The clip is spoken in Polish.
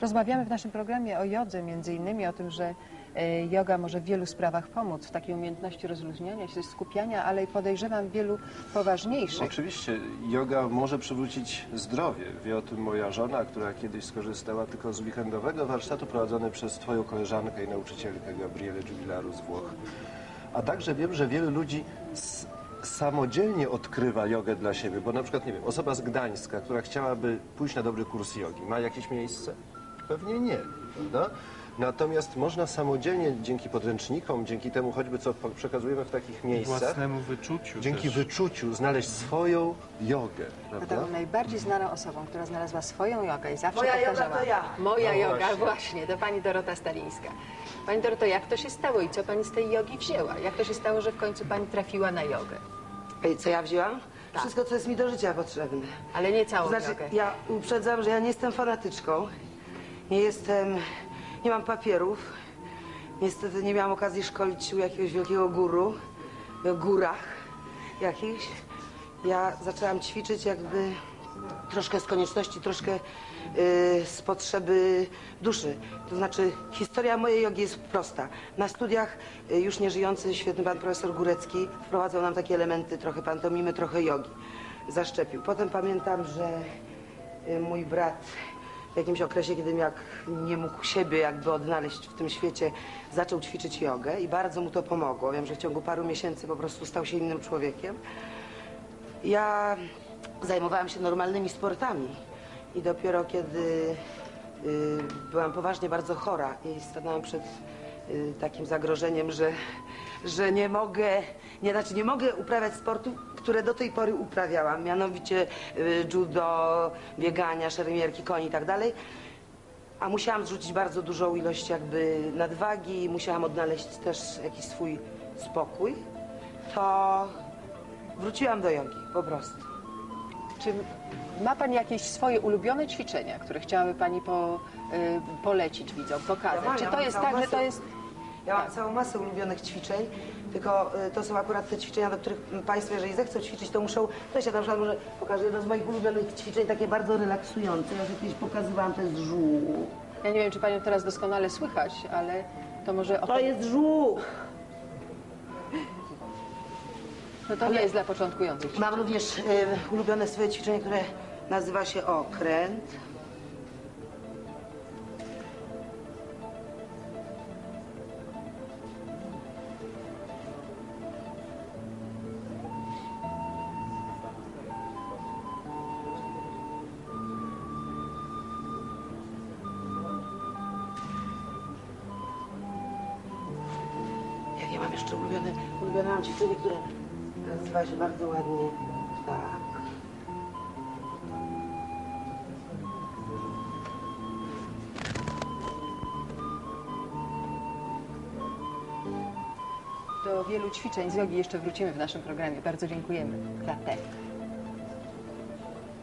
Rozmawiamy w naszym programie o jodze, między innymi o tym, że e, yoga może w wielu sprawach pomóc, w takiej umiejętności rozluźniania się, skupiania, ale podejrzewam wielu poważniejszych. Oczywiście, yoga może przywrócić zdrowie. Wie o tym moja żona, która kiedyś skorzystała tylko z weekendowego warsztatu prowadzony przez twoją koleżankę i nauczycielkę Gabrielę Jubilaru z Włoch. A także wiem, że wielu ludzi samodzielnie odkrywa jogę dla siebie, bo na przykład, nie wiem, osoba z Gdańska, która chciałaby pójść na dobry kurs jogi, ma jakieś miejsce? Pewnie nie, prawda? Natomiast można samodzielnie, dzięki podręcznikom, dzięki temu choćby, co przekazujemy w takich miejscach, Własnemu wyczuciu dzięki też. wyczuciu znaleźć swoją jogę, prawda? taką najbardziej znaną osobą, która znalazła swoją jogę i zawsze Moja joga powtarzała. to ja. Moja No joga, właśnie. właśnie. to pani Dorota Stalińska. Pani Doroto, jak to się stało i co pani z tej jogi wzięła? Jak to się stało, że w końcu pani trafiła na jogę? Ej, Co ja wzięłam? Tak. Wszystko, co jest mi do życia potrzebne. Ale nie całą Znaczy, jogę. ja uprzedzam, że ja nie jestem fanatyczką. Nie jestem... Nie mam papierów. Niestety nie miałam okazji szkolić się u jakiegoś wielkiego guru. W górach jakichś. Ja zaczęłam ćwiczyć jakby troszkę z konieczności, troszkę y, z potrzeby duszy. To znaczy, historia mojej jogi jest prosta. Na studiach y, już nieżyjący świetny pan profesor Górecki wprowadzał nam takie elementy, trochę pantomimy, trochę jogi. Zaszczepił. Potem pamiętam, że y, mój brat w jakimś okresie, kiedy jak nie mógł siebie jakby odnaleźć w tym świecie, zaczął ćwiczyć jogę i bardzo mu to pomogło. Wiem, że w ciągu paru miesięcy po prostu stał się innym człowiekiem. Ja zajmowałam się normalnymi sportami i dopiero kiedy y, byłam poważnie bardzo chora i stanęłam przed y, takim zagrożeniem, że, że nie mogę, nie, znaczy nie mogę uprawiać sportów, które do tej pory uprawiałam, mianowicie y, judo, biegania, szermierki, koni i tak dalej. A musiałam zrzucić bardzo dużą ilość jakby nadwagi, musiałam odnaleźć też jakiś swój spokój. To wróciłam do jogi, po prostu. Czy ma pani jakieś swoje ulubione ćwiczenia, które chciałaby pani po, y, polecić widzom, pokazać? Czy to jest tak, że to jest... Ja mam całą masę ulubionych ćwiczeń, tylko y, to są akurat te ćwiczenia, do których Państwo, jeżeli zechcą ćwiczyć, to muszą... Też ja na przykład może pokażę jedno z moich ulubionych ćwiczeń, takie bardzo relaksujące. Ja już kiedyś pokazywałam, to jest żółw. Ja nie wiem, czy panią teraz doskonale słychać, ale to może... To jest żółw! No to nie jest dla początkujących. Mam również y, ulubione swoje ćwiczenie, które nazywa się okręt. Mam jeszcze ulubione, ulubione mam ćwiczenie, które nazywa się bardzo ładnie tak. Do wielu ćwiczeń z jogi jeszcze wrócimy w naszym programie. Bardzo dziękujemy za.